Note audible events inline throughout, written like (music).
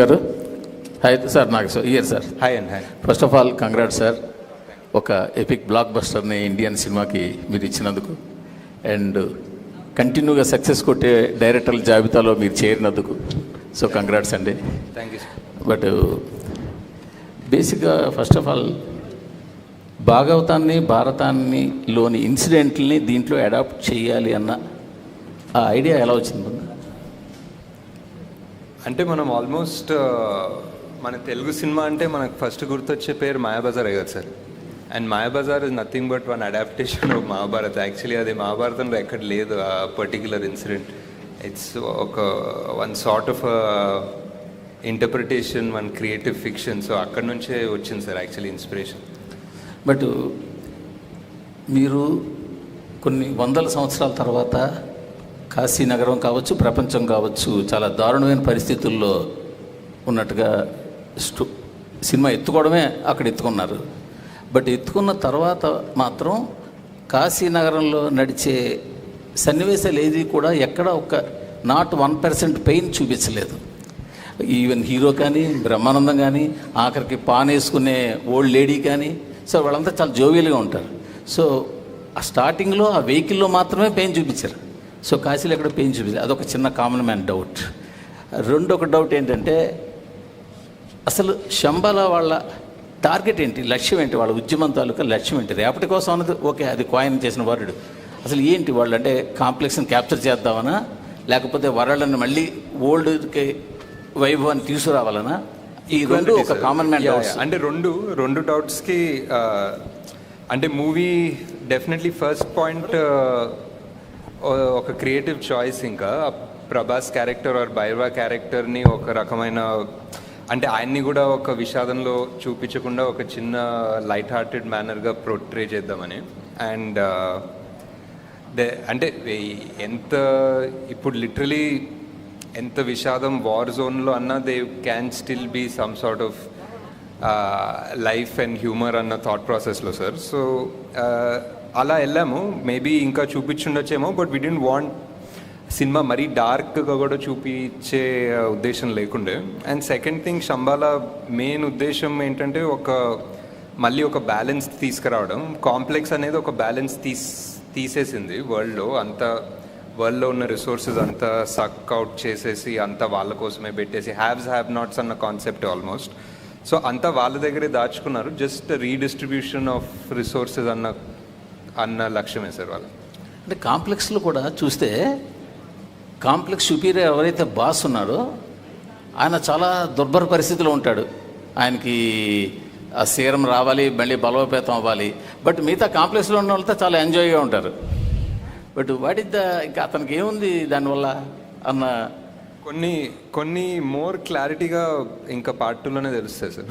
గారు. Hi sir నాకు year sir hi and hi first of all congrat sir ఒక epic black బస్టర్ని Indian సినిమాకి మీరు ఇచ్చినందుకు. అండ్ కంటిన్యూగా సక్సెస్ కొట్టే డైరెక్టర్ల జాబితాలో మీరు చేరినందుకు. సో కంగ్రాట్స్ అండి. థ్యాంక్ యూ సార్ బట్ బేసిక్గా ఫస్ట్ ఆఫ్ ఆల్ భాగవతాన్ని భారతాన్ని లోని ఇన్సిడెంట్ని దీంట్లో అడాప్ట్ చేయాలి అన్న ఆ ఐడియా ఎలా వచ్చింది? అంటే మనం ఆల్మోస్ట్ uh, మన తెలుగు సినిమా అంటే మనకు ఫస్ట్ గుర్తొచ్చే పేరు మాయాబజార్ కదా sir. And Mayabazar is nothing but one adaptation of Mahabharat. Actually అది మహాభారతంలో ఎక్కడ లేదు ఆ పర్టిక్యులర్ ఇన్సిడెంట్ ఇట్స్ ఒక one sort of interpretation one creative fiction so అక్కడ నుంచే వచ్చింది సార్ యాక్చువల్లీ ఇన్స్పిరేషన్ బట్ మీరు కొన్ని వందల సంవత్సరాల తర్వాత కాశీ నగరం కావచ్చు ప్రపంచం కావచ్చు చాలా దారుణమైన పరిస్థితుల్లో ఉన్నట్టుగా స్టో సినిమా ఎత్తుకోవడమే అక్కడ ఎత్తుకున్నారు. బట్ ఎత్తుకున్న తర్వాత మాత్రం కాశీ నగరంలో నడిచే సన్నివేశాలు ఏది కూడా ఎక్కడ ఒక నాట్ వన్ పర్సెంట్ పెయిన్ చూపించలేదు. ఈవెన్ హీరో కానీ బ్రహ్మానందం కానీ ఆఖరికి పాన్ వేసుకునే ఓల్డ్ లేడీ కానీ సో వాళ్ళంతా చాలా జోవియల్గా ఉంటారు. సో ఆ స్టార్టింగ్లో ఆ వెహికల్లో మాత్రమే పెయిన్ చూపించారు. సో కాశీలో ఎక్కడ పెయిన్ చూపించారు అదొక చిన్న కామన్ మ్యాన్ డౌట్ రెండో ఒక డౌట్ ఏంటంటే అసలు శంబాల వాళ్ళ టార్గెట్ ఏంటి? లక్ష్యం ఏంటి? వాళ్ళ ఉద్యమం తాలూకా లక్ష్యం ఏంటి? రేపటి కోసం అన్నది ఓకే అది కాయిన్ చేసిన వరుడు. అసలు ఏంటి వాళ్ళు అంటే కాంప్లెక్స్ని క్యాప్చర్ చేద్దామనా? లేకపోతే వరల్డ్ని మళ్ళీ ఓల్డ్కి వైభవాన్ని తీసుకురావాలనా? ఈ రెండు ఒక కామన్ మ్యాన్ డౌట్స్. అంటే రెండు రెండు డౌట్స్కి అంటే మూవీ డెఫినెట్లీ ఫస్ట్ పాయింట్ ఒక క్రియేటివ్ చాయిస్ ఇంకా. ప్రభాస్ క్యారెక్టర్ ఆర్ బైర్వా క్యారెక్టర్ని ఒక రకమైన అంటే ఆయన్ని కూడా ఒక విషాదంలో చూపించకుండా ఒక చిన్న లైట్ హార్టెడ్ మేనర్గా ప్రొట్రే చేద్దామని. అండ్ uh, దే అంటే ఎంత ఇప్పుడు లిటరలీ ఎంత విషాదం వార్ జోన్లో అన్నా they can still be some sort of life and humour అన్న థాట్ ప్రాసెస్లో సార్ సో అలా వెళ్ళాము. మేబీ ఇంకా చూపించుండొచ్చేమో బట్ వి డెంట్ వాంట్ సినిమా మరీ డార్క్గా కూడా చూపించే ఉద్దేశం లేకుండే. And second thing Shambhala main ఉద్దేశం ఏంటంటే ఒక మళ్ళీ ఒక బ్యాలెన్స్ తీసుకురావడం. కాంప్లెక్స్ అనేది ఒక బ్యాలెన్స్ తీస్ తీసేసింది వరల్డ్లో అంత వరల్డ్లో ఉన్న రిసోర్సెస్ అంతా సక్ అవుట్ చేసేసి అంతా వాళ్ళ కోసమే పెట్టేసి హ్యావ్స్ హ్యావ్ నాట్స్ అన్న కాన్సెప్ట్ ఆల్మోస్ట్ సో అంతా వాళ్ళ దగ్గరే దాచుకున్నారు. జస్ట్ రీడిస్ట్రిబ్యూషన్ ఆఫ్ రిసోర్సెస్ అన్న అన్న లక్ష్యమే సార్ వాళ్ళు అంటే కాంప్లెక్స్లో కూడా చూస్తే కాంప్లెక్స్ సుపీరియర్ ఎవరైతే బాస్ ఉన్నారో ఆయన చాలా దుర్భర పరిస్థితిలో ఉంటాడు. ఆయనకి ఆ సీరం రావాలి మళ్ళీ బలోపేతం అవ్వాలి. బట్ మిగతా కాంప్లెక్స్లో ఉన్న వాళ్ళతో చాలా ఎంజాయ్గా ఉంటారు. బట్ వాట్ ఇస్ ద ఇంకా అతనికి ఏముంది దానివల్ల అన్న కొన్ని కొన్ని మోర్ క్లారిటీగా ఇంకా పార్ట్ టూలోనే తెలుస్తాయి sir.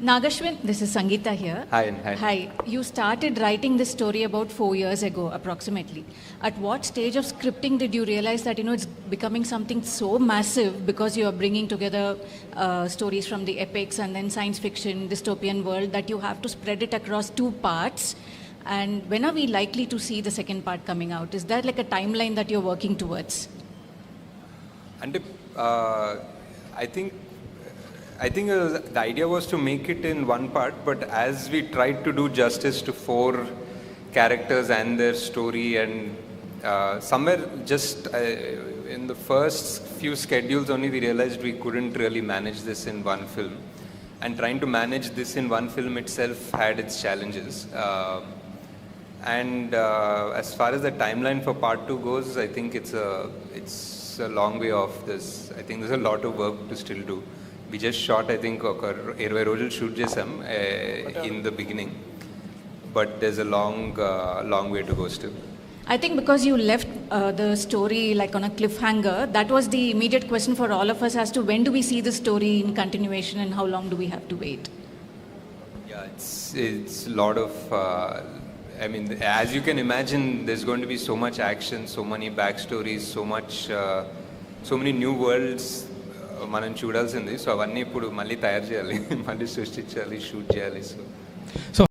Nagashwin, this is Sangeeta here. Hi, hi. Hi. You started writing this story about four years ago, approximately. At what stage of scripting did you realize that you know it's becoming something so massive because you are bringing together uh, stories from the epics and then science fiction, dystopian world that you have to spread it across two parts? And when are we likely to see the second part coming out? Is there like a timeline that you're working towards? అంటే I think uh, the idea was to make it in one part, but as we tried to do justice to four characters and their story, and uh, somewhere just uh, in the first few schedules only, we realized we couldn't really manage this in one film. And trying to manage this in one film itself had its challenges. Uh, and uh, as far as the timeline for part two goes, I think it's a it's a long way off. This I think there's a lot of work to still do. We just shot I think ఒక ఇరవై రోజులు shoot చేసాం in the beginning but there's a long uh, long way to go still. I think because you left uh, the story like on a cliffhanger, that was the immediate question for all of us as to when do we see the story in continuation and how long do we have to wait? Yeah, it's it's a lot of. Uh, I mean, as you can imagine, there's going to be so much action, so many backstories, so much, uh, so many new worlds. మనం చూడాల్సింది. So అవన్నీ ఇప్పుడు మళ్ళీ తయారు చేయాలి. (laughs) మళ్ళీ సృష్టించాలి shoot చేయాలి. So so